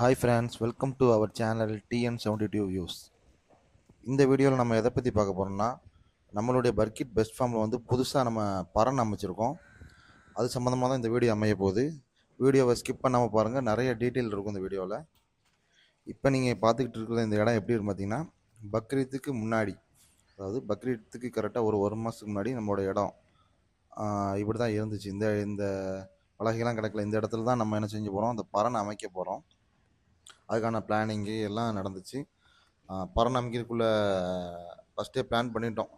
Hi friends welcome to our channel TN seventy two views இந்த வீடியோவில் நம்ம எதை பற்றி பார்க்க போகிறோம்னா நம்மளுடைய பர்கிட் பெஸ்ட் ஃபார்மில் வந்து புதுசாக நம்ம பறன் அமைச்சிருக்கோம். அது சம்மந்தமாக தான் இந்த வீடியோ அமைய போகுது. வீடியோவை ஸ்கிப் பண்ணாமல் பாருங்கள் நிறைய டீட்டெயில் இருக்கும் இந்த வீடியோவில் இப்போ நீங்கள் பார்த்துக்கிட்டு இருக்கிற இந்த இடம் எப்படி பார்த்தீங்கன்னா பக்ரீத்துக்கு முன்னாடி அதாவது பக்ரீத்துக்கு கரெக்டாக ஒரு ஒரு மாதத்துக்கு முன்னாடி நம்மளோட இடம் இப்படி தான் இருந்துச்சு. இந்த இந்த பலகைலாம் கிடக்கல. இந்த இடத்துல தான் நம்ம என்ன செஞ்சு போகிறோம் அந்த பறனை அமைக்க போகிறோம் அதுக்கான பிளானிங்கு எல்லாம் நடந்துச்சு. பறன் ஃபஸ்ட்டே பிளான் பண்ணிட்டோம்.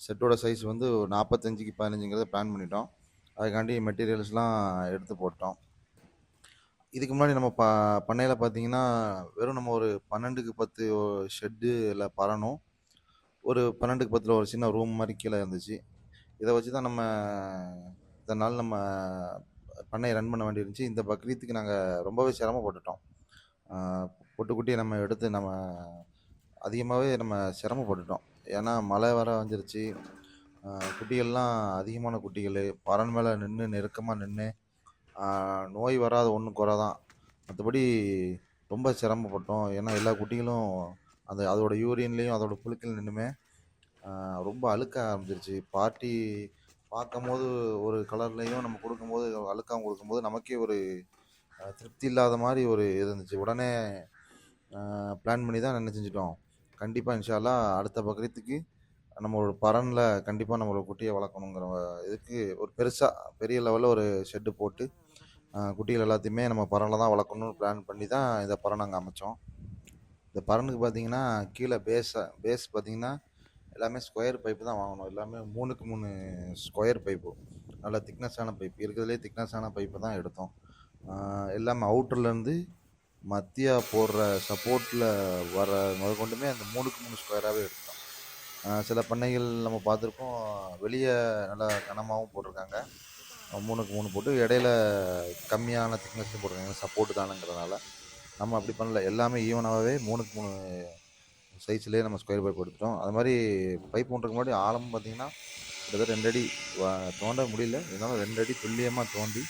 செட்டோட சைஸ் வந்து ஒரு நாற்பத்தஞ்சுக்கு பதினஞ்சுங்கிறத பிளான் பண்ணிட்டோம். அதுக்காண்டி மெட்டீரியல்ஸ்லாம் எடுத்து போட்டோம். இதுக்கு முன்னாடி நம்ம ப பண்ணையில் பார்த்தீங்கன்னா வெறும் நம்ம ஒரு பன்னெண்டுக்கு பத்து ஷெட்டு இல்லை பரணும் ஒரு பன்னெண்டுக்கு பத்தில் ஒரு சின்ன ரூம் மாதிரி கீழே இருந்துச்சு. இதை வச்சு தான் நம்ம இதனால் நம்ம பண்ணையை ரன் பண்ண வேண்டியிருந்துச்சு. இந்த பக்ரீத்துக்கு நாங்கள் ரொம்பவே சிரமப்பட்டுட்டோம். பொட்டுக்குட்டியை நம்ம எடுத்து நம்ம அதிகமாகவே நம்ம சிரமப்பட்டுட்டோம். ஏன்னா மழை வர வந்துருச்சு. குட்டிகள்லாம் அதிகமான குட்டிகள். பறன் மேலே நின்று நெருக்கமாக நின்று நோய் வராத ஒன்று குறை தான் மற்றபடி ரொம்ப சிரமப்பட்டோம். ஏன்னா எல்லா குட்டிகளும் அந்த அதோட யூரியன்லேயும் அதோட புழுக்கள் நின்றுமே ரொம்ப அழுக்க ஆரம்பிச்சிருச்சு. பார்ட்டி பார்க்கும்போது ஒரு கலர்லேயும் நம்ம கொடுக்கும்போது அழுக்காகவும் கொடுக்கும்போது நமக்கே ஒரு திருப்தி இல்லாத மாதிரி ஒரு இது இருந்துச்சு. உடனே பிளான் பண்ணி தான் என்ன செஞ்சிட்டோம். கண்டிப்பாக இன்ஷால்லா அடுத்த பக்ரீத்துக்கு நம்மளோட பரனில் கண்டிப்பாக நம்மளோட குட்டியை வளர்க்கணுங்கிற இதுக்கு ஒரு பெருசாக பெரிய லெவலில் ஒரு ஷெட்டு போட்டு குட்டிகள் எல்லாத்தையுமே நம்ம பரனில் தான் வளர்க்கணும்னு பிளான் பண்ணி தான் இந்த பரன் நாங்கள் அமைச்சோம். இந்த பரனுக்கு பார்த்தீங்கன்னா கீழே பேஸை பேஸ் பார்த்தீங்கன்னா எல்லாமே ஸ்கொயர் பைப்பு தான் வாங்கணும். எல்லாமே மூணுக்கு மூணு ஸ்கொயர் பைப்பு நல்ல திக்னஸான பைப் இருக்கிறதுலே திக்னஸான பைப்பு தான் எடுத்தோம். எல்லாமே அவுட்டர்லேருந்து மத்தியா போடுற சப்போர்ட்டில் வர முதற்கொண்டுமே அந்த மூணுக்கு மூணு ஸ்கொயராகவே எடுத்தோம் சில பண்ணைகள் நம்ம பார்த்துருக்கோம். வெளியே நல்லா கனமாகவும் போட்டிருக்காங்க. மூணுக்கு மூணு போட்டு இடையில கம்மியான திக்னஸ் போட்டிருக்காங்க. சப்போர்ட் தானுங்கிறதுனால நம்ம அப்படி பண்ணல. எல்லாமே ஈவனாகவே மூணுக்கு மூணு சைஸ்லேயே நம்ம ஸ்கொயர் பைப் எடுத்துட்டோம். அது மாதிரி பைப் ஒன்றுக்கு முன்னாடி ஆழம் பார்த்திங்கன்னா கிட்டத்தட்ட ரெண்டு அடி தோண்ட முடியல. இருந்தாலும் ரெண்டு அடி துல்லியமாக தோண்டி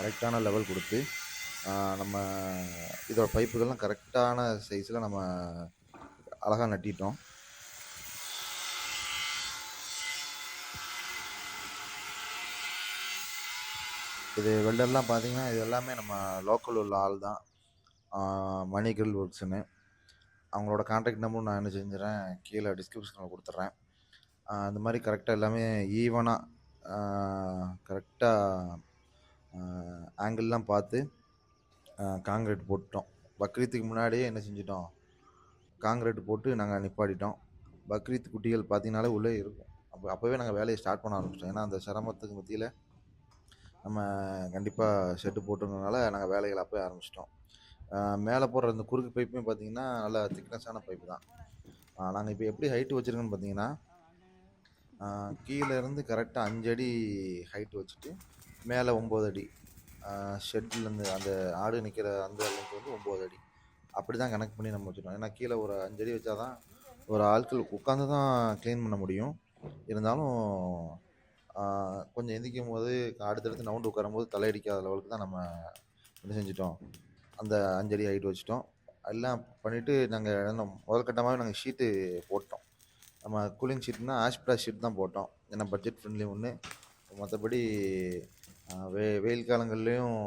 கரெக்டான லெவல் கொடுத்து நம்ம இதோட பைப்புகள்லாம் கரெக்டான சைஸில் நம்ம அழகாக நட்டிட்டோம். இது வெல்டர்லாம் பார்த்தீங்கன்னா இது எல்லாமே நம்ம லோக்கல் உள்ள ஆள் தான். மணி கிரில் ஒர்க்ஸ்னு அவங்களோட கான்டாக்ட் நம்பரும் நான் என்ன செஞ்சுறேன் கீழே டிஸ்கிரிப்ஷனில் கொடுத்துட்றேன். அந்த மாதிரி கரெக்டாக எல்லாமே ஈவனாக கரெக்டாக ஆங்கிள்லாம் பார்த்து காங்கிரீட் போட்டுட்டோம். பக்ரீத்துக்கு முன்னாடியே என்ன செஞ்சிட்டோம்? காங்கிரீட் போட்டு நாங்கள் நிப்பாட்டிட்டோம். பக்ரீத் குட்டிகள் பார்த்தீங்கனாலே உள்ளே இருக்கும். அப்போ அப்போவே நாங்கள் வேலையை ஸ்டார்ட் பண்ண ஆரம்பிச்சிட்டோம். ஏன்னா அந்த சிரமத்துக்கு மத்தியில் நம்ம கண்டிப்பாக ஷெட்டு போட்டுருந்ததுனால நாங்கள் வேலைகளை அப்போயே ஆரம்பிச்சிட்டோம். மேலே போடுற அந்த குறுக்கு பைப்புமே பார்த்தீங்கன்னா நல்லா திக்னஸான பைப்பு தான். நாங்கள் இப்போ எப்படி ஹைட்டு வச்சுருக்கோன்னு பார்த்தீங்கன்னா கீழேருந்து கரெக்டாக அஞ்சு அடி ஹைட் வச்சுட்டு மேலே ஒம்பது அடி. ஷெட்லேருந்து அந்த ஆடு நிற்கிற அந்த லென்த் வந்து ஒம்பது அடி. அப்படி தான் கனெக்ட் பண்ணி நம்ம வச்சுருவோம் ஏன்னா கீழே ஒரு அஞ்சடி வச்சா தான் ஒரு ஆட்கள் உட்காந்து தான் க்ளீன் பண்ண முடியும். இருந்தாலும் கொஞ்சம் எந்திக்கும் போது அடுத்தடுத்து நவுண்டு உட்காரும்போது தலையடிக்காத லெவலுக்கு தான் நம்ம என்ன செஞ்சிட்டோம். அந்த அஞ்சடி ஹைட் வச்சுட்டோம். எல்லாம் பண்ணிவிட்டு நாங்கள் முதல் கட்டமாகவே நாங்கள் ஷீட்டு போட்டோம். நம்ம கூலிங் ஷீட்னா ஆஷ்பிளா ஷீட் தான் போட்டோம். ஏன்னா பட்ஜெட் ஃப்ரெண்ட்லி ஒன்று மற்றபடி வெ வெயில் காலங்கள்லேயும்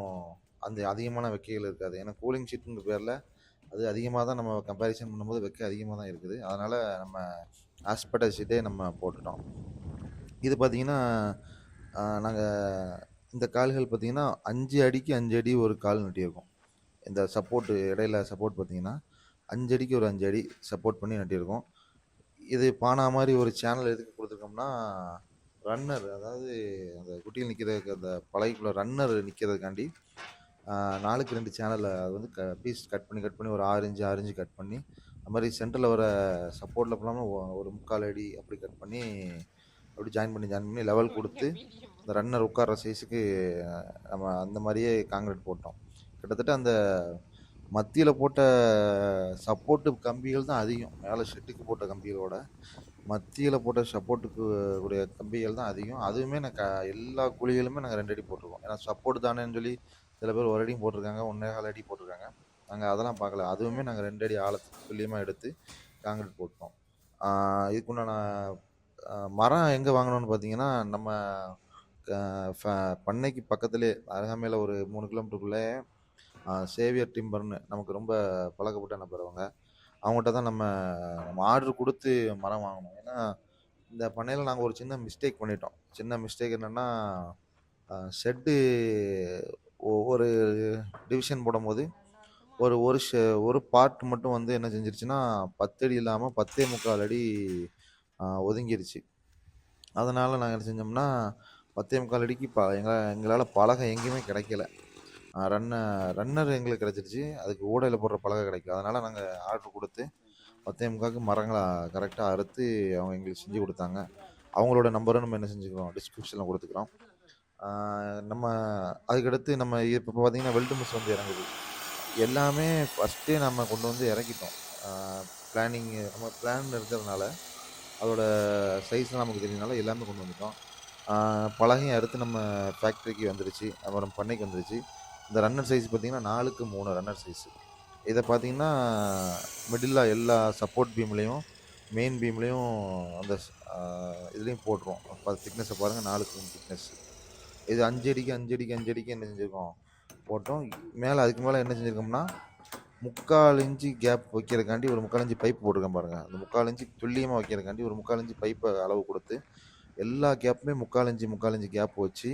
அந்த அதிகமான வெக்கைகள் இருக்காது. ஏன்னா கூலிங் ஷீட்டுங்கிற பேரில் அது அதிகமாக தான் நம்ம கம்பேரிசன் பண்ணும்போது வெக்கை அதிகமாக தான் இருக்குது. அதனால் நம்ம ஆஸ்பெட்டல் ஷீட்டே நம்ம போட்டுட்டோம். இது பார்த்தீங்கன்னா நாங்கள் இந்த கால்கள் பார்த்தீங்கன்னா அஞ்சு அடிக்கு அஞ்சு அடி ஒரு கால் நட்டியிருக்கோம். இந்த சப்போர்ட்டு இடையில சப்போர்ட் பார்த்தீங்கன்னா அஞ்சு அடிக்கு ஒரு அஞ்சு அடி சப்போர்ட் பண்ணி நட்டியிருக்கோம். இது பானா மாதிரி ஒரு சேனல் எதுக்கு கொடுத்துருக்கோம்னா ரன்னர் அதாவது அந்த குட்டியில் நிற்கிறதுக்கு அந்த பழகிக்குள்ள ரன்னர் நிற்கிறதுக்காண்டி நாலுக்கு ரெண்டு சேனலில் அது வந்து க பீஸ் கட் பண்ணி கட் பண்ணி ஒரு ஆறு இன்ச்சு ஆறு இன்ச்சு கட் பண்ணி அது மாதிரி சென்டரில் வர சப்போர்ட்டில் போகாமல் ஒரு முக்கால் அடி அப்படி கட் பண்ணி அப்படி ஜாயின் பண்ணி ஜாயின் பண்ணி லெவல் கொடுத்து அந்த ரன்னர் உட்கார்ற சைஸுக்கு நம்ம அந்த மாதிரியே காங்கிரீட் போட்டோம். கிட்டத்தட்ட அந்த மத்தியில் போட்ட சப்போர்ட்டு கம்பிகள் தான் அதிகம். மேலே ஷெட்டுக்கு போட்ட கம்பிகளோட மத்தியில் போட்ட சப்போர்ட்டுக்கு உடைய கம்பிகள் தான் அதிகம். அதுவுமே நான் க எல்லா குழிகளுமே நாங்கள் ரெண்டு அடி போட்டிருக்கோம். ஏன்னா சப்போர்ட் தானேன்னு சொல்லி சில பேர் ஒரு அடியும் போட்டிருக்காங்க ஒன்றே கால் அடி போட்டிருக்காங்க. நாங்கள் அதெல்லாம் பார்க்கல. அதுவுமே நாங்கள் ரெண்டு அடி ஆழத்துக்கு துல்லியமாக எடுத்து காங்கிரீட் போட்டோம். இதுக்குண்டான மரம் எங்கே வாங்கினோன்னு பார்த்தீங்கன்னா நம்ம ஃப- பண்ணைக்கு பக்கத்துலேயே அருகாமையில் ஒரு மூணு கிலோமீட்டருக்குள்ளே சேவியர் டிம்பர்னு நமக்கு ரொம்ப பழக்கப்பட்ட நபர் அவங்க. அவங்ககிட்ட தான் நம்ம நம்ம ஆர்டர் கொடுத்து மரம் வாங்கினோம் ஏன்னா இந்த பண்ணையில் நாங்கள் ஒரு சின்ன மிஸ்டேக் பண்ணிட்டோம். சின்ன மிஸ்டேக் என்னென்னா ஷெட்டு ஒவ்வொரு டிவிஷன் போடும்போது ஒரு ஒரு ஷெ ஒரு பார்ட் மட்டும் வந்து என்ன செஞ்சிருச்சுன்னா பத்தடி இல்லாமல் பத்தே முக்கால் அடி ஒதுங்கிருச்சு. அதனால் நாங்கள் என்ன செஞ்சோம்னா பத்தே முக்கால் அடிக்கு ப எங்களை எங்களால் பலகை எங்கேயுமே கிடைக்கல. ரன்ன ரன்னர் எங்களுக்கு கிடச்சிருச்சு. அதுக்கு ஓடையில் போடுற பலகை கிடைக்கும். அதனால் நாங்கள் ஆர்டர் கொடுத்து பத்தே முக்காக்கு மரங்களை கரெக்டாக அறுத்து அவங்க எங்களுக்கு செஞ்சு கொடுத்தாங்க. அவங்களோட நம்பரும் நம்ம என்ன செஞ்சுக்கிறோம்? டிஸ்கிரிப்ஷனில் கொடுத்துக்கிறோம். நம்ம அதுக்கடுத்து நம்ம இப்போ பார்த்தீங்கன்னா வெல்டு மிஸ் வந்து இறங்குது. எல்லாமே ஃபஸ்ட்டே நம்ம கொண்டு வந்து இறக்கிட்டோம். பிளானிங் நம்ம பிளான் இருக்கிறதுனால அதோட சைஸ்லாம் நமக்கு தெரியனால எல்லாமே கொண்டு வந்துட்டோம். பழகையும் பலகையும் அறுத்து நம்ம ஃபேக்ட்ரிக்கு வந்துருச்சு. அப்புறம் பண்ணைக்கு வந்துருச்சு. இந்த ரன்னர் சைஸ் பார்த்தீங்கன்னா நாலுக்கு மூணு ரன்னர் சைஸு இதை பார்த்தீங்கன்னா மிடில் எல்லா சப்போர்ட் பீம்லேயும் மெயின் பீம்லேயும் அந்த இதுலேயும் போட்டுருவோம். அப்போ திக்னஸை பாருங்கள் நாலுக்கு மூணு திக்னஸ் இது அஞ்சு அடிக்கு அஞ்சு அடிக்கு அஞ்சு அடிக்கு என்ன செஞ்சுருக்கோம்? போட்டோம். மேலே அதுக்கு மேலே என்ன செஞ்சுருக்கோம்னா முக்கால் இன்ச்சு கேப் வைக்கிறக்காண்டி ஒரு முக்கால் இன்ச்சு பைப் போட்டிருக்கேன் பாருங்கள் அந்த முக்கால் இன்ச்சு துல்லியமாக வைக்கிறக்காண்டி ஒரு முக்கால் இன்ச்சு பைப்பை அளவு கொடுத்து எல்லா கேப்புமே முக்கால் இன்ச்சு முக்கால் இன்ச்சு கேப் வச்சு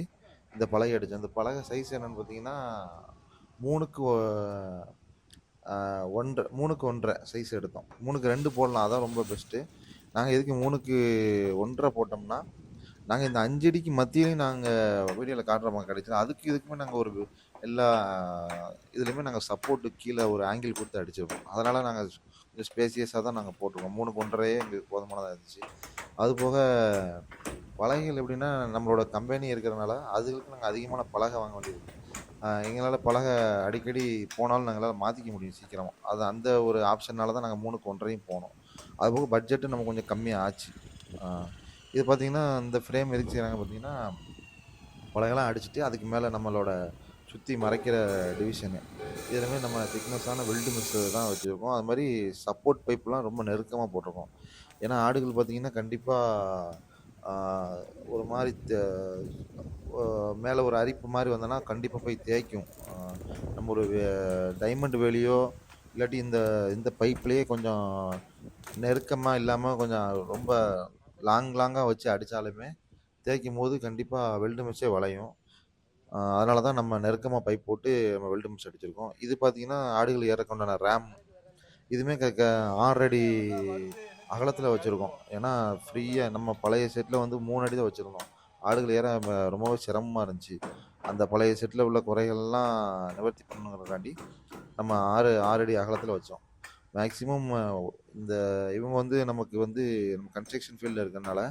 இந்த பலகை அடித்தோம் அந்த பலகை சைஸ் என்னன்னு பார்த்தீங்கன்னா மூணுக்கு ஒ- ஒன்றரை மூணுக்கு ஒன்றரை சைஸ் எடுத்தோம். மூணுக்கு ரெண்டு போடலாம். அதான் ரொம்ப பெஸ்ட்டு நாங்கள் எதுக்கு மூணுக்கு ஒன்றரை போட்டோம்னா நாங்கள் இந்த அஞ்சு அடிக்கு மத்தியிலையும் நாங்கள் வீடியோவில் காட்டுற மாதிரி கிடைச்சோம் அதுக்கு இதுக்குமே நாங்கள் ஒரு எல்லா இதுலேயுமே நாங்கள் சப்போர்ட்டு கீழே ஒரு ஆங்கிள் கொடுத்து அடிச்சிருப்போம் அதனால் நாங்கள் கொஞ்சம் ஸ்பேசியஸாக தான் நாங்கள் போட்டிருக்கோம். மூணுக்கு ஒன்றரையே எங்களுக்கு போதுமானதாக இருந்துச்சு. அது போக பலகைகள் எப்படின்னா நம்மளோட கம்பெனி இருக்கிறனால அதுகளுக்கு நாங்கள் அதிகமான பலகை வாங்க வேண்டியது எங்களால் பலகை அடிக்கடி போனாலும் நாங்களால் மாற்றிக்க முடியும் சீக்கிரமாக அது அந்த ஒரு ஆப்ஷனால தான் நாங்கள் மூணுக்கு ஒன்றையும் போனோம். அதுபோக பட்ஜெட்டு நம்ம கொஞ்சம் கம்மியாக ஆச்சு இது பார்த்திங்கன்னா இந்த ஃப்ரேம் எதுக்கு செய்கிறாங்க பார்த்தீங்கன்னா பலகைலாம் அடிச்சுட்டு அதுக்கு மேலே நம்மளோட சுற்றி மறைக்கிற டிவிஷனு. இதுலேயுமே நம்ம திக்னஸான வெல்டு மிஸ் தான் வச்சுருக்கோம். அது மாதிரி சப்போர்ட் பைப்லாம் ரொம்ப நெருக்கமாக போட்டிருக்கோம். ஏன்னா ஆடுகள் பார்த்திங்கன்னா கண்டிப்பாக ஒரு மாதிரி மேலே ஒரு அரிப்பு மாதிரி வந்தோன்னா கண்டிப்பாக போய் தேய்க்கும். நம்ம ஒரு டைமண்ட் வேலியோ இல்லாட்டி இந்த இந்த பைப்லேயே கொஞ்சம் நெருக்கமாக இல்லாமல் கொஞ்சம் ரொம்ப லாங் லாங்காக வச்சு அடித்தாலுமே தேய்க்கும் போது கண்டிப்பாக வெல்டு மிஸ்ஸே வளையும் அதனால தான் நம்ம நெருக்கமாக பைப் போட்டு நம்ம வெல்டு மிஸ் அடிச்சிருக்கோம். இது பார்த்தீங்கன்னா ஆடுகள் ஏறக்கொண்டான ரேம் இதுவுமே க ஆல்ரெடி அகலத்தில் வச்சுருக்கோம். ஏன்னா ஃப்ரீயாக நம்ம பழைய செட்டில் வந்து மூணு அடி தான் வச்சுருந்தோம். ஆடுகள் ஏற ரொம்பவே சிரமமாக இருந்துச்சு. அந்த பழைய செட்டில் உள்ள குறைகள்லாம் நிவர்த்தி பண்ணுங்கிறக்காண்டி நம்ம ஆறு ஆறு அடி அகலத்தில் வச்சோம். மேக்ஸிமம் இந்த இவங்க வந்து நமக்கு வந்து நம்ம கன்ஸ்ட்ரக்ஷன் ஃபீல்டில் இருக்கிறனால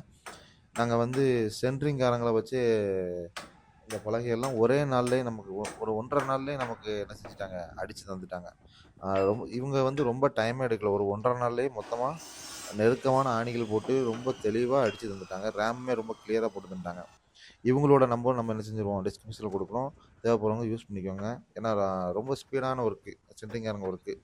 நாங்கள் வந்து சென்ட்ரிங்காரங்களை வச்சு இந்த பலகையெல்லாம் ஒரே நாள்லேயே நமக்கு ஒ- ஒரு ஒன்றரை நாள்லேயே நமக்கு என்ன செஞ்சுட்டாங்க? அடித்து தந்துட்டாங்க. ரொம்ப இவங்க வந்து ரொம்ப டைமே எடுக்கல. ஒரு ஒன்றரை நாள்லேயே மொத்தமாக நெருக்கமான ஆணிகள் போட்டு ரொம்ப தெளிவாக அடித்து தந்துட்டாங்க. ரேம்மே ரொம்ப கிளியராக போட்டு தந்துட்டாங்க. இவங்களோட நம்பர் நம்ம என்ன செஞ்சுருவோம்? டிஸ்கிரிப்ஷனில் கொடுக்குறோம். தேவைப்படுறவங்க யூஸ் பண்ணிக்கோங்க. ஏன்னா ரொம்ப ஸ்பீடான ஒர்க்கு சென்ட்ரிங்காரங்க ஒர்க்கு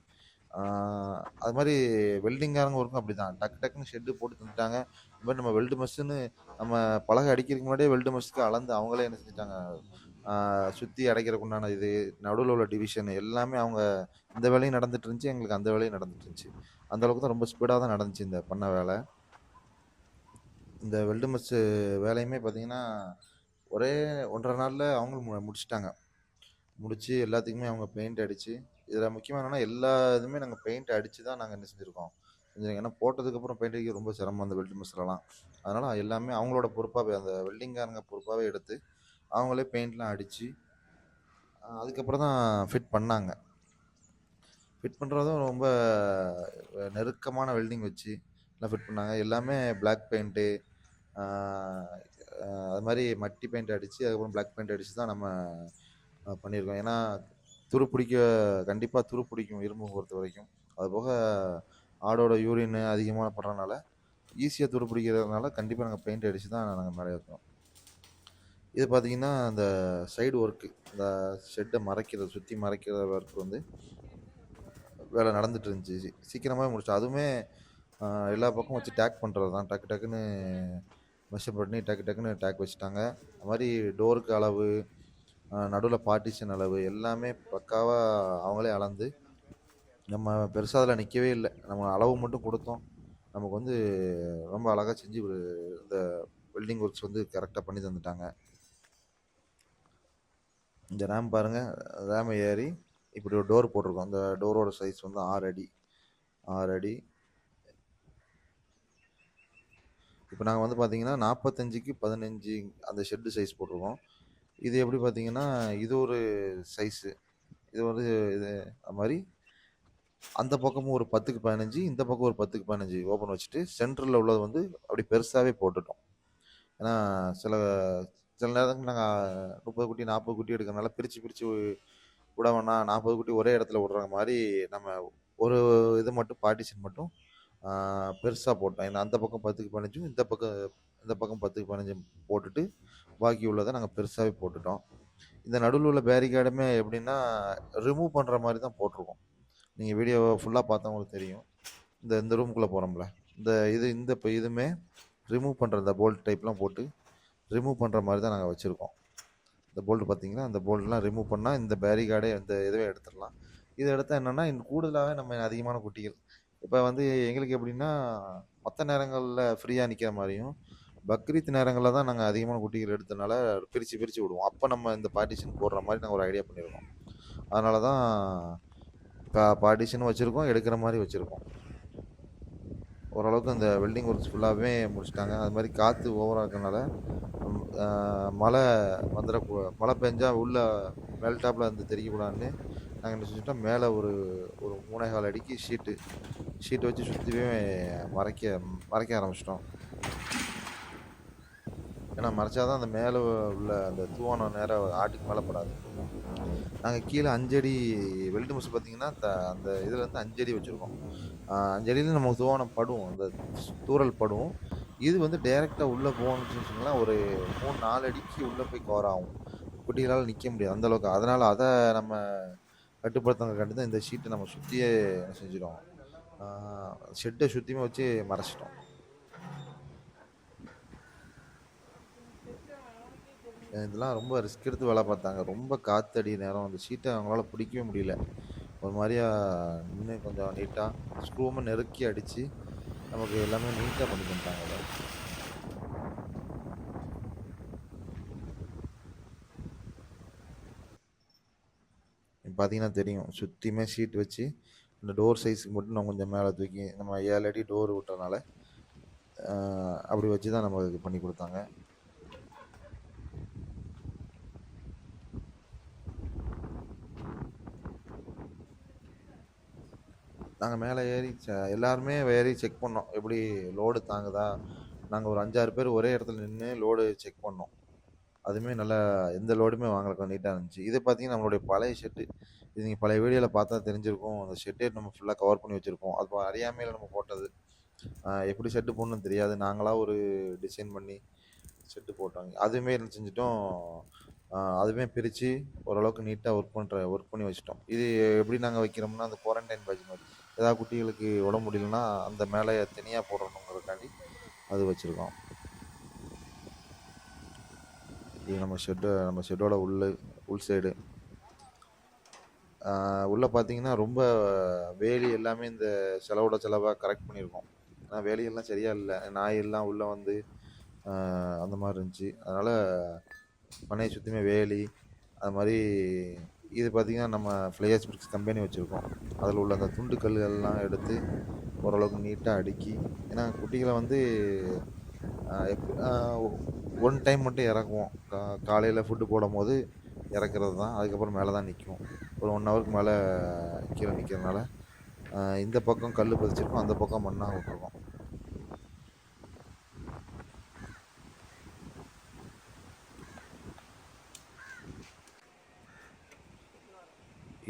அது மாதிரி வெல்டிங்காரங்க ஒர்க்கும் அப்படி தான் டக்கு டக்குன்னு ஷெட்டு போட்டு தந்துட்டாங்க இது மாதிரி நம்ம வெல்டு மெஸ்ஸுன்னு நம்ம பலகை அடிக்கிறதுக்கு முன்னாடியே வெல்டு மஸ்க்கு அளந்து அவங்களே என்ன செஞ்சுட்டாங்க? சுற்றி அடைக்கிறதுக்கு உண்டான இது நடுவில் உள்ள டிவிஷன் எல்லாமே அவங்க இந்த வேலையும் நடந்துட்டு இருந்துச்சு எங்களுக்கு அந்த வேலையும் நடந்துட்டு இருந்துச்சு. அந்த அளவுக்கு தான் ரொம்ப ஸ்பீடாக தான் நடந்துச்சு இந்த பண்ண வேலை. இந்த வெல்டு மெஸ் வேலையுமே பார்த்தீங்கன்னா ஒரே ஒன்றரை நாளில் அவங்களும் மு- முடிச்சிட்டாங்க. முடித்து எல்லாத்துக்குமே அவங்க பெயிண்ட் அடித்து இதில் முக்கியமாக என்னென்னா எல்லா இதுவுமே நாங்கள் பெயிண்ட் அடித்து தான் நாங்கள் என்ன செஞ்சுருக்கோம். செஞ்சுருக்கோம் ஏன்னா போட்டதுக்கப்புறம் பெயிண்ட் அடிக்க ரொம்ப சிரமம் அந்த வெல்டிங் மிஸ்லாம் அதனால் எல்லாமே அவங்களோட பொறுப்பாகவே அந்த வெல்டிங்காரங்க பொறுப்பாகவே எடுத்து அவங்களே பெயிண்ட்லாம் அடித்து அதுக்கப்புறம் தான் ஃபிட் பண்ணாங்க. ஃபிட் பண்ணுறதும் ரொம்ப நெருக்கமான வெல்டிங் வச்சு எல்லாம் ஃபிட் பண்ணாங்க. எல்லாமே பிளாக் பெயிண்ட்டு அது மாதிரி மட்டி பெயிண்ட் அடித்து அதுக்கப்புறம் பிளாக் பெயிண்ட் அடித்து தான் நம்ம பண்ணியிருக்கோம். ஏன்னா துரு பிடிக்க கண்டிப்பாக துரு பிடிக்கும் இரும்பு பொறுத்த வரைக்கும். அது போக ஆடோட யூரின் அதிகமாக படுறதுனால ஈஸியாக துரு பிடிக்கிறதுனால கண்டிப்பாக நாங்கள் பெயிண்ட் அடித்து தான் நாங்கள் மேலே இருக்கோம் இது பார்த்தீங்கன்னா அந்த சைடு ஒர்க்கு இந்த ஷெட்டை மறைக்கிறது சுற்றி மறைக்கிற ஒர்க் வந்து வேலை நடந்துட்டு இருந்துச்சு. சீக்கிரமாகவே சீக்கிரமாவே அதுவுமே எல்லா பக்கம் வச்சு டேக் பண்ணுறது தான். டக்கு டக்குன்னு மெஷர் பண்ணி டக்கு டக்குன்னு டேக் வச்சுட்டாங்க. அது மாதிரி டோருக்கு அளவு நடுவில் பார்ட்டிஷன் அளவு எல்லாமே பக்காவாக அவங்களே அளந்து நம்ம பெருசாக அதில் நிற்கவே இல்லை. நம்ம அளவு மட்டும் கொடுத்தோம். நமக்கு வந்து ரொம்ப அழகாக செஞ்சு ஒரு- இந்த வெல்டிங் ஒர்க்ஸ் வந்து கரெக்டாக பண்ணி தந்துட்டாங்க. இந்த ரேம் பாருங்கள் ரேமை ஏறி இப்படி ஒரு டோர் போட்டிருக்கோம். அந்த டோரோட சைஸ் வந்து ஆறு அடி. ஆறு அடி. இப்போ நாங்கள் வந்து பார்த்தீங்கன்னா நாற்பத்தஞ்சுக்கு பதினஞ்சு அந்த ஷெட்டு சைஸ் போட்டிருக்கோம். இது எப்படி பார்த்தீங்கன்னா இது ஒரு சைஸு இது ஒரு இது அது மாதிரி அந்த பக்கமும் ஒரு பத்துக்கு பதினஞ்சு இந்த பக்கம் ஒரு பத்துக்கு பதினஞ்சு ஓப்பன் வச்சுட்டு சென்டரில் உள்ளது வந்து அப்படி பெருசாகவே போட்டுட்டோம். ஏன்னா சில சில நேரத்துக்கு நாங்கள் முப்பது குட்டி நாற்பது குட்டி எடுக்கிறனால பிரித்து பிரித்து விட வேணாம் நாற்பது குட்டி ஒரே இடத்துல விடுற மாதிரி நம்ம ஒரு இது மட்டும் பார்ட்டிஷன் மட்டும் பெருசாக போட்டோம். ஏன்னா அந்த பக்கம் பத்துக்கு பதினஞ்சும் இந்த பக்கம் இந்த பக்கம் பத்துக்கு பதினஞ்சும் போட்டுட்டு பாக்கி உள்ளதை நாங்கள் பெருசாகவே போட்டுட்டோம். இந்த நடுவில் உள்ள பேரிகார்டுமே எப்படின்னா ரிமூவ் பண்ணுற மாதிரி தான் போட்டிருக்கோம். நீங்கள் வீடியோவை ஃபுல்லாக பார்த்தவங்களுக்கு தெரியும். இந்த இந்த ரூம்குள்ளே போகிறோம்ல இந்த இது இந்த இப்போ இதுவுமே ரிமூவ் பண்ணுற இந்த போல்ட் டைப்லாம் போட்டு ரிமூவ் பண்ணுற மாதிரி தான் நாங்கள் வச்சுருக்கோம். இந்த போல்ட்டு பார்த்தீங்கன்னா இந்த போல்ட்லாம் ரிமூவ் பண்ணால் இந்த பேரிகார்டே இந்த இதுவே எடுத்துடலாம். இது எடுத்தால் என்னென்னா இன்னும் கூடுதலாகவே நம்ம அதிகமான குட்டிகள். இப்போ வந்து எங்களுக்கு எப்படின்னா மற்ற நேரங்களில் ஃப்ரீயாக நிற்கிற மாதிரியும் பக்ரீத் நேரங்களில் தான் நாங்கள் அதிகமான குட்டிகள் எடுத்தனால பிரித்து பிரித்து விடுவோம். அப்போ நம்ம இந்த பார்ட்டிஷன் போடுற மாதிரி நாங்கள் ஒரு ஐடியா பண்ணியிருக்கோம் அதனால தான் இப்போ பார்ட்டிஷனும் வச்சுருக்கோம் எடுக்கிற மாதிரி வச்சுருக்கோம். ஓரளவுக்கு அந்த வெல்டிங் ஒர்க்ஸ் ஃபுல்லாகவே முடிச்சிட்டாங்க. அது மாதிரி காற்று ஓவராக இருக்கனால மழை வந்துட மழை பெஞ்சா உள்ள மேல் டாப்பில் வந்து தெரியக்கூடாதுன்னு நாங்கள் என்ன செஞ்சுட்டோம் மேலே ஒரு ஒரு மூணே கால் அடிக்கு ஷீட்டு ஷீட்டை வச்சு சுற்றிவே மறைக்க மறைக்க ஆரம்பிச்சிட்டோம். ஏன்னா மறைச்சாதான் அந்த மேலே உள்ள அந்த தூவானம் நேரம் ஆட்டுக்கு மேலே படாது. நாங்கள் கீழே அஞ்சடி வெல்டு மிஸ் பார்த்தீங்கன்னா த- அந்த இதில் வந்து அஞ்சடி வச்சுருக்கோம். அஞ்சடியில் நம்ம தூவானம் படும். அந்த தூரல் படும். இது வந்து டைரெக்டாக உள்ளே போகணும்னு வச்சுங்களேன் ஒரு மூணு நாலு அடிக்கு உள்ளே போய் கவர் ஆகும். குட்டிகளால் நிற்க முடியாது அந்த அளவுக்கு. அதனால் அதை நம்ம கட்டுப்படுத்துறதுக்காண்டி தான் இந்த ஷீட்டை நம்ம சுற்றியே செஞ்சிடும் ஷெட்டை சுற்றியுமே வச்சு மறைச்சிட்டோம். இதெல்லாம் ரொம்ப ரிஸ்க் எடுத்து வேலை பார்த்தாங்க. ரொம்ப காத்தடி நேரம் அந்த ஷீட்டை அவங்களால பிடிக்கவே முடியல. ஒரு மாதிரியா நின்று கொஞ்சம் நீட்டாக ஸ்க்ரூமை நெருக்கி அடித்து நமக்கு எல்லாமே நீட்டாக பண்ணி தந்துட்டாங்க பார்த்தீங்கன்னா தெரியும். சுற்றியுமே ஷீட் வச்சு இந்த டோர் சைஸுக்கு மட்டும் நம்ம கொஞ்சம் மேலே தூக்கி நம்ம ஏழு அடி டோர் விட்டனால அப்படி வச்சு தான் நம்ம இது பண்ணி கொடுத்தாங்க. நாங்கள் மேலே ஏறி ச- எல்லாருமே ஏறி செக் பண்ணோம். எப்படி லோடு தாங்குதா? நாங்கள் ஒரு அஞ்சாறு பேர் ஒரே இடத்துல நின்று லோடு செக் பண்ணோம். அதுவுமே நல்லா எந்த லோடுமே வாங்கல நீட்டாக இருந்துச்சு. இது பார்த்தீங்கன்னா நம்மளுடைய பழைய ஷெட்டு இது நீங்கள் பழைய வீடியோவில் பார்த்தா தெரிஞ்சிருக்கும். அந்த ஷெட்டே நம்ம ஃபுல்லாக கவர் பண்ணி வச்சுருக்கோம் அது அறியாமையில் நம்ம போட்டது. எப்படி ஷெட்டு போடணும்னு தெரியாது. நாங்களாக ஒரு டிசைன் பண்ணி ஷெட்டு போட்டாங்க அதுவுமே என்ன செஞ்சிட்டோம். அதுவுமே பிரித்து ஓரளவுக்கு நீட்டாக ஒர்க் பண்ணுற ஒர்க் பண்ணி வச்சிட்டோம். இது எப்படி நாங்கள் வைக்கிறோம்னா அந்த குவாரண்டைன் பேட்ச் மாதிரி. ஏதாவது குட்டிகளுக்கு உடம்பு முடியலன்னா அந்த மேலே தனியாக போடணுங்கிறதுக்காண்டி அது வச்சுருக்கோம். இது நம்ம ஷெட்டு நம்ம ஷெட்டோட உள்ள உள் சைடு உள்ளே பார்த்தீங்கன்னா ரொம்ப வேலி எல்லாமே இந்த செலவோட செலவாக கரெக்ட் பண்ணியிருக்கோம் ஏன்னா வேலியெல்லாம் சரியாக இல்லை. நாயெல்லாம் உள்ளே வந்து அந்த மாதிரி இருந்துச்சு. அதனால் மனையை சுற்றியுமே வேலி அது மாதிரி இது பார்த்திங்கன்னா நம்ம ஃப்ளையர்ஸ் பிரிக்ஸ் கம்பெனி வச்சுருக்கோம். அதில் உள்ள அந்த துண்டு கல்லுகள்லாம் எடுத்து ஓரளவுக்கு நீட்டாக அடுக்கி ஏன்னா குட்டிகளை வந்து ஒன் டைம் மட்டும் இறக்குவோம். கா காலையில் ஃபுட்டு போடும் போது இறக்குறது தான். அதுக்கப்புறம் மேலே தான் நிற்கும் ஒரு ஒன் ஹவருக்கு மேலே கீழே நிற்கிறதுனால இந்த பக்கம் கல் பதிச்சிருக்கோம் அந்த பக்கம் மண்ணாக விட்ருக்கோம்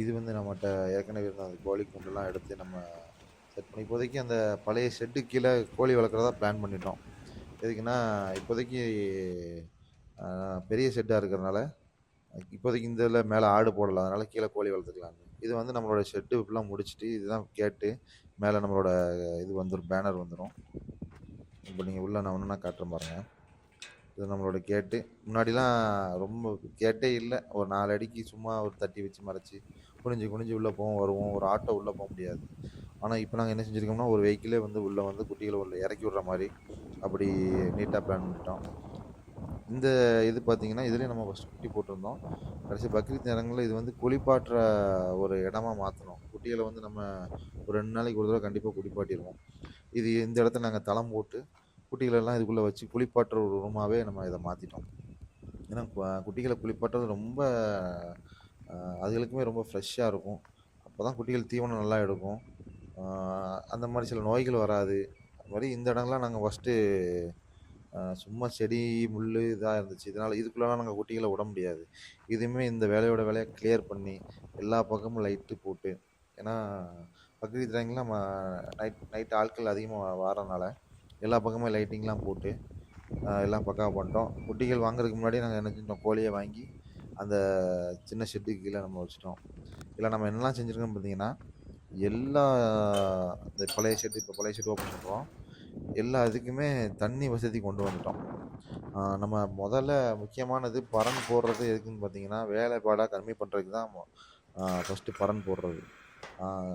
இது வந்து நம்மகிட்ட ஏற்கனவே இருந்த அந்த கோழி குண்டெல்லாம் எடுத்து நம்ம செட் பண்ணி இப்போதைக்கு அந்த பழைய ஷெட்டு கீழே கோழி வளர்க்குறதா பிளான் பண்ணிட்டோம். எதுக்குன்னா இப்போதைக்கு பெரிய ஷெட்டாக இருக்கிறனால இப்போதைக்கு இந்த இதில் மேலே ஆடு போடலாம் அதனால் கீழே கோழி வளர்த்துக்கலாம் இது வந்து நம்மளோட ஷெட்டு இப்படிலாம் முடிச்சுட்டு இதுதான் கேட்டு மேலே நம்மளோட இது வந்துடும் பேனர் வந்துடும் இப்போ நீங்கள் உள்ள நான் ஒன்றுனா காட்டுற பாருங்க. இது நம்மளோட கேட்டு முன்னாடிலாம் ரொம்ப கேட்டே இல்லை. ஒரு நாலு அடிக்கு சும்மா ஒரு தட்டி வச்சு மறைச்சி குனிஞ்சு குனிஞ்சு உள்ளே போவோம் வருவோம். ஒரு ஆட்டோ உள்ளே போக முடியாது. ஆனால் இப்போ நாங்கள் என்ன செஞ்சுருக்கோம்னா ஒரு வெஹிக்கிளே வந்து உள்ளே வந்து குட்டிகளை உள்ள இறக்கி விட்ற மாதிரி அப்படி நீட்டாக பிளான் பண்ணிட்டோம். இந்த இது பார்த்தீங்கன்னா இதுலேயும் நம்ம ஃபஸ்ட் குட்டி போட்டிருந்தோம். கடைசி பக்ரீத் நேரங்களில் இது வந்து குளிப்பாட்டுற ஒரு இடமா மாற்றணும் குட்டிகளை வந்து நம்ம ஒரு ரெண்டு நாளைக்கு ஒரு தடவை கண்டிப்பாக குளிப்பாட்டிடுவோம் இது இந்த இடத்துல நாங்கள் தளம் போட்டு குட்டிகளெல்லாம் இதுக்குள்ளே வச்சு குளிப்பாட்டுற ஒரு ரூமாகவே நம்ம இதை மாற்றிட்டோம் ஏன்னா கு- குட்டிகளை குளிப்பாட்டுறது ரொம்ப அதுகளுக்குமே ரொம்ப ஃப்ரெஷ்ஷாக இருக்கும். அப்போ தான் குட்டிகள் தீவனம் நல்லா எடுக்கும். அந்த மாதிரி சில நோய்கள் வராது. அது மாதிரி இந்த இடங்கள்லாம் நாங்கள் ஃபஸ்ட்டு சும்மா செடி முள் இதாக இருந்துச்சு. இதனால் இதுக்குள்ளலாம் நாங்கள் குட்டிகளை விட முடியாது. இதுவுமே இந்த வேலையோட வேலையை கிளியர் பண்ணி எல்லா பக்கமும் லைட்டு போட்டு. ஏன்னா பக்ரீத் டைம்ல நம்ம நைட் நைட் ஆட்கள் அதிகமாக வரனால எல்லா பக்கமும் லைட்டிங்லாம் போட்டு எல்லாம் பக்காவாக பண்ணிட்டோம். குட்டிகள் வாங்குறதுக்கு முன்னாடி நாங்கள் என்ன செஞ்சோம் கோழியை வாங்கி அந்த சின்ன ஷெட்டுக்கு கீழே நம்ம வச்சிட்டோம். இல்லை நம்ம என்னெல்லாம் செஞ்சுருக்கோம்னு பார்த்தீங்கன்னா எல்லா இந்த பழைய ஷெட்டு இப்போ பழைய ஷெட் ஓப்பன் பண்ணுறோம் எல்லா இதுக்குமே தண்ணி வசதி கொண்டு வந்துட்டோம். நம்ம முதல்ல முக்கியமானது பரன் போடுறது எதுக்குன்னு பார்த்தீங்கன்னா வேலைப்பாடாக கம்மி பண்ணுறதுக்கு தான் ஃபஸ்ட்டு பரன் போடுறது.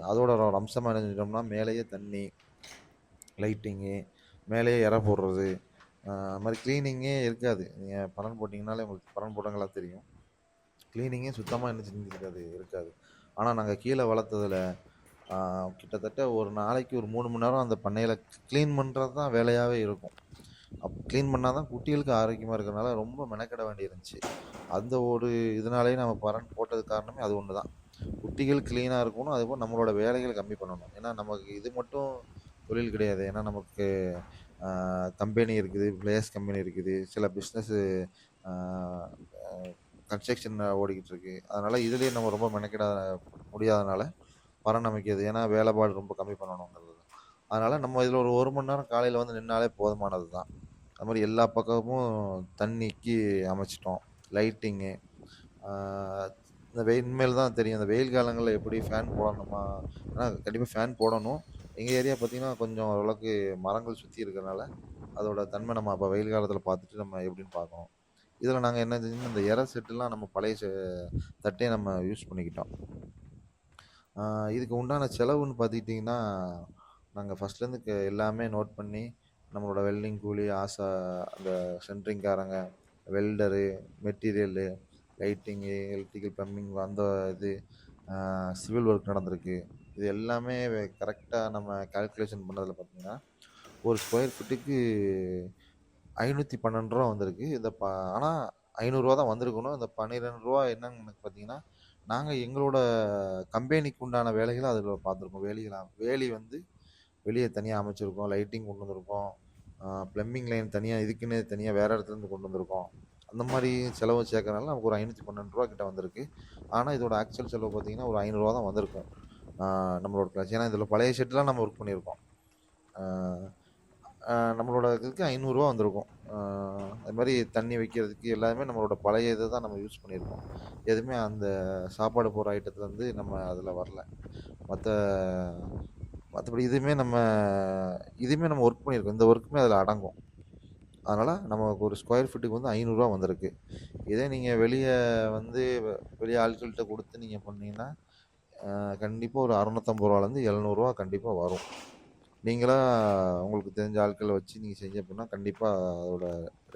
அதோட ஒரு அம்சமாக என்ன செஞ்சிட்டோம்னா மேலேயே தண்ணி லைட்டிங்கு மேலேயே இற போடுறது. அது மாதிரி க்ளீனிங்கே இருக்காது. நீங்கள் பரன் போட்டிங்கனாலே உங்களுக்கு பரன் போட்டங்களா தெரியும். க்ளீனிங்கே சுத்தமாக என்ன செஞ்சுருக்காது இருக்காது. ஆனால் நாங்கள் கீழே வளர்த்ததில் கிட்டத்தட்ட ஒரு நாளைக்கு ஒரு மூணு மணி நேரம் அந்த பண்ணையில் க்ளீன் பண்ணுறது தான் வேலையாகவே இருக்கும். அப் க்ளீன் பண்ணால் தான் குட்டிகளுக்கு ஆரோக்கியமாக இருக்கிறனால ரொம்ப மெனக்கெட வேண்டியிருந்துச்சு. அந்த ஒரு இதனாலேயே நம்ம பரன் போட்டது காரணமே அது ஒன்று தான். குட்டிகள் க்ளீனாக இருக்கணும் அதுபோல் நம்மளோட வேலைகளை கம்மி பண்ணணும். ஏன்னா நமக்கு இது மட்டும் தொழில் கிடையாது. ஏன்னா நமக்கு கம்பெனி இருக்குது பிளேயர்ஸ் கம்பெனி இருக்குது. சில பிஸ்னஸ்ஸு கன்ஸ்ட்ரக்ஷன் ஓடிக்கிட்டு இருக்கு அதனால் இதுலேயே நம்ம ரொம்ப மெனக்கிட முடியாதனால பரம் அமைக்கிறது ஏன்னா வேலைப்பாடு ரொம்ப கம்மி பண்ணணுங்கிறது. அதனால் நம்ம இதில் ஒரு ஒரு மணி நேரம் காலையில் வந்து நின்னாலே போதுமானது தான் அது மாதிரி எல்லா பக்கமும் தண்ணிக்கு அமைச்சிட்டோம். லைட்டிங்கு இந்த வெயில் இனிமேல் தான் தெரியும். இந்த வெயில் காலங்களில் எப்படி ஃபேன் போடணுமா? ஏன்னா கண்டிப்பாக ஃபேன் போடணும். எங்கள் ஏரியா பார்த்தீங்கன்னா கொஞ்சம் ஓரளவுக்கு மரங்கள் சுற்றி இருக்கிறனால அதோட தன்மை நம்ம அப்போ வெயில் காலத்தில் பார்த்துட்டு நம்ம எப்படின்னு பார்க்கணும் இதில் நாங்கள் என்ன செஞ்சோம்னா இந்த எர செட்டுலாம் நம்ம பழைய தட்டையை நம்ம யூஸ் பண்ணிக்கிட்டோம். இதுக்கு உண்டான செலவுன்னு பார்த்துக்கிட்டிங்கன்னா நாங்கள் ஃபஸ்ட்லேருந்து எல்லாமே நோட் பண்ணி நம்மளோட வெல்டிங் கூலி ஆசா அந்த சென்ட்ரிங்காரங்க welder material lighting electrical plumbing அந்த இது சிவில் ஒர்க் நடந்திருக்கு. இது எல்லாமே கரெக்டாக நம்ம கால்குலேஷன் பண்ணதில் பார்த்தீங்கன்னா ஒரு ஸ்கொயர் ஃபீட்டுக்கு ஐநூற்றி பன்னெண்டு ரூபா வந்திருக்கு. இந்த ப ஆனால் ஐநூறுரூவா தான் வந்திருக்கணும். இந்த பன்னிரெண்டு ரூபா என்னன்னு பார்த்தீங்கன்னா நாங்கள் எங்களோட கம்பெனிக்கு உண்டான வேலைகளை அதில் பார்த்துருக்கோம் வேலிகளாக வேலி வந்து வெளியே தனியாக அமைச்சிருக்கோம். லைட்டிங் கொண்டு வந்திருக்கோம். ப்ளம்பிங் லைன் தனியாக இதுக்குன்னு தனியாக வேறு இடத்துலேருந்து கொண்டு வந்திருக்கோம். அந்த மாதிரி செலவு சேர்க்கறனால நமக்கு ஒரு ஐநூற்றி பன்னெண்டு ரூபா கிட்ட வந்திருக்கு. ஆனால் இதோட ஆக்சுவல் செலவு பார்த்தீங்கன்னா ஒரு ஐநூறுரூவா தான் வந்திருக்கும் நம்மளோட கிளாஸ் ஏன்னா இதில் பழைய ஷெட்லாம் நம்ம ஒர்க் பண்ணியிருக்கோம். நம்மளோட இதுக்கு ஐநூறுரூவா வந்திருக்கும். அது மாதிரி தண்ணி வைக்கிறதுக்கு எல்லாமே நம்மளோட பழைய இதை தான் நம்ம யூஸ் பண்ணியிருக்கோம். எதுவுமே அந்த சாப்பாடு போகிற ஐட்டத்துலேருந்து நம்ம அதில் வரல. மற்ற மற்றபடி இதுவுமே நம்ம இதுவுமே நம்ம ஒர்க் பண்ணியிருக்கோம். இந்த ஒர்க்குமே அதில் அடங்கும். அதனால் நமக்கு ஒரு ஸ்கொயர் ஃபீட்டுக்கு வந்து ஐநூறுரூவா வந்திருக்கு. இதே நீங்கள் வெளியே வந்து வெளியே ஆட்கள்கிட்ட கொடுத்து நீங்கள் பண்ணிங்கன்னா கண்டிப்பாக ஒரு அறநூற்றம்பது ரூபாலேருந்து எழுநூறுவா கண்டிப்பாக வரும். நீங்களா உங்களுக்கு தெரிஞ்ச ஆட்களை வச்சு நீங்கள் செஞ்ச அப்படின்னா கண்டிப்பாக அதோட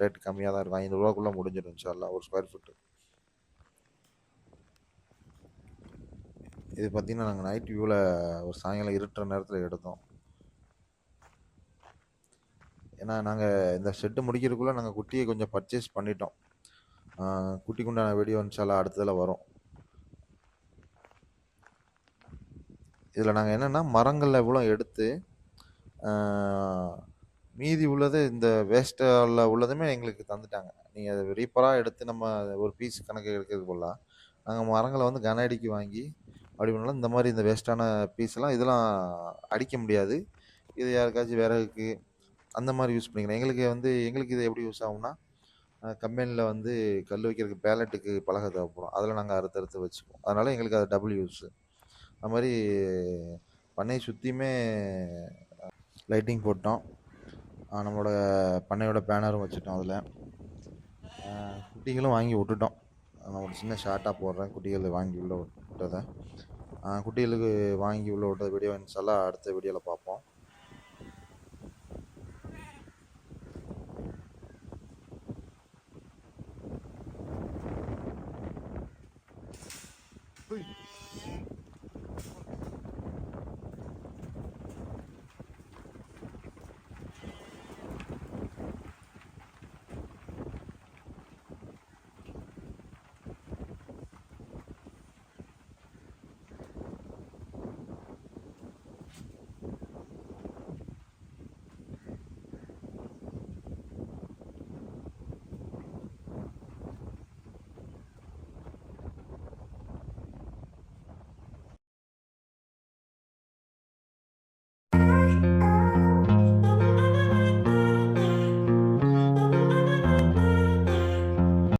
ரேட் கம்மியாக தான் இருக்கும். ஐநூறுரூவாக்குள்ளே முடிஞ்சிடும் இன்ஷால்லா ஒரு ஸ்கொயர் ஃபீட்டு இது பார்த்தீங்கன்னா நாங்கள் நைட் வியூவில் ஒரு சாயங்காலம் இருட்டுற நேரத்தில் எடுத்தோம். ஏன்னா நாங்கள் இந்த ஷெட்டு முடிக்கிறதுக்குள்ளே நாங்கள் குட்டியை கொஞ்சம் பர்ச்சேஸ் பண்ணிட்டோம். குட்டிக்குண்டான குட்டிக்கு வீடியோ இன்ஷால்லா அடுத்ததில் வரும். இதில் நாங்கள் என்னென்னா மரங்களில் எவ்வளோ எடுத்து மீதி உள்ளது இந்த வேஸ்ட்டில் உள்ளதுமே எங்களுக்கு தந்துட்டாங்க. நீங்கள் அதை ரீப்பராக எடுத்து நம்ம ஒரு பீஸ் கணக்கு எடுக்கிறது போல நாங்கள் மரங்களை வந்து கன அடிக்கு வாங்கி அப்படி பண்ணலாம் இந்த மாதிரி இந்த வேஸ்ட்டான பீஸ்லாம் இதெல்லாம் அடிக்க முடியாது. இது யாருக்காச்சும் விறகுக்கு அந்த மாதிரி யூஸ் பண்ணிக்கலாம். எங்களுக்கு வந்து எங்களுக்கு இது எப்படி யூஸ் ஆகும்னா கம்பெனியில் வந்து கல் வைக்கிறதுக்கு பேலட்டுக்கு பலகை தேவைப்படும். அதில் நாங்கள் அறுத்து அறுத்து வச்சுக்குவோம். அதனால் எங்களுக்கு அது டபுள் யூஸு அது மாதிரி பண்ணையை சுற்றியுமே லைட்டிங் போட்டோம். நம்மளோட பண்ணையோட பேனரும் வச்சுட்டோம் அதில். குட்டிகளும் வாங்கி விட்டுட்டோம். நான் ஒரு சின்ன ஷார்ட்டாக போடுறேன். குட்டிகள் வாங்கி உள்ள விட்டதை. குட்டிகளுக்கு வாங்கி உள்ள விட்ட வீடியோ இன்ஷால்லாம் அடுத்த வீடியோவில் பார்ப்போம்.